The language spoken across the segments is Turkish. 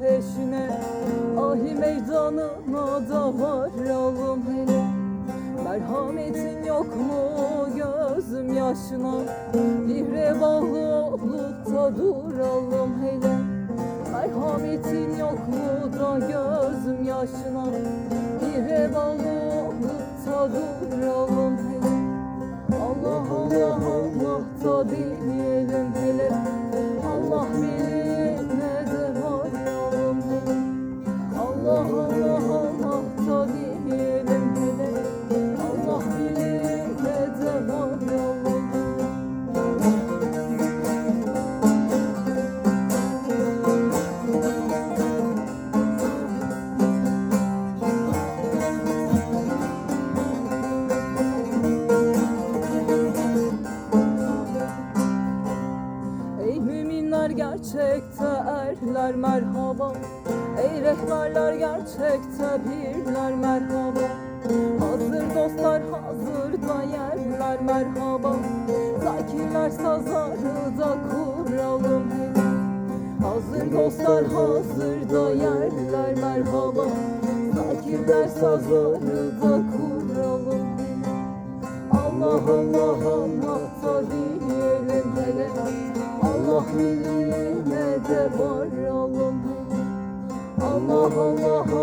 Ahi meydanına da varalım. Hele Merhametin yok mu gözüm yaşına? Bir revalı olup da duralım hele. Merhametin yok mu da gözüm yaşına? Bir revalı olup da duralım hele. Allah Allah Allah da diyelim gerçekte erler merhaba Ey rehberler gerçekte birler merhaba Hazır dostlar hazırda yerler merhaba Zakirler sazarı da kuralım Hazır dostlar hazırda yerler merhaba Zakirler sazarı da kuralım Allah Allah Allah hele Allah biline de varalım Allah Allah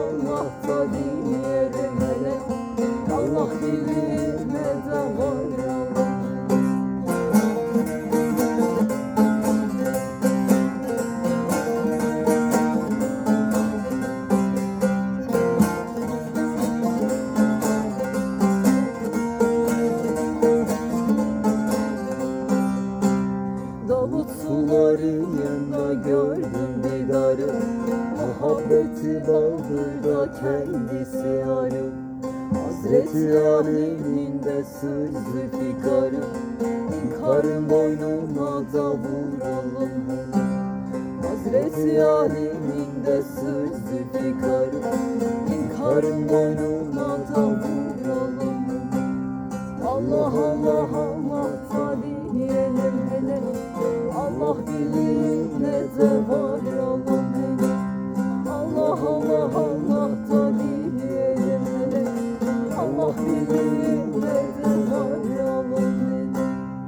gördüm didarı Muhabbeti bağırda kendisi arı Hazreti Ali'nin de sözü fikarı İnkarın boynuna da vuralım. Hazreti Ali'nin de sözü fikarı İnkarın boynuna da vuralım. Allah Allah Allah da diyelim hele Allah bilir de varalım hele Allah Allah Allah da diyelim. Allah bilir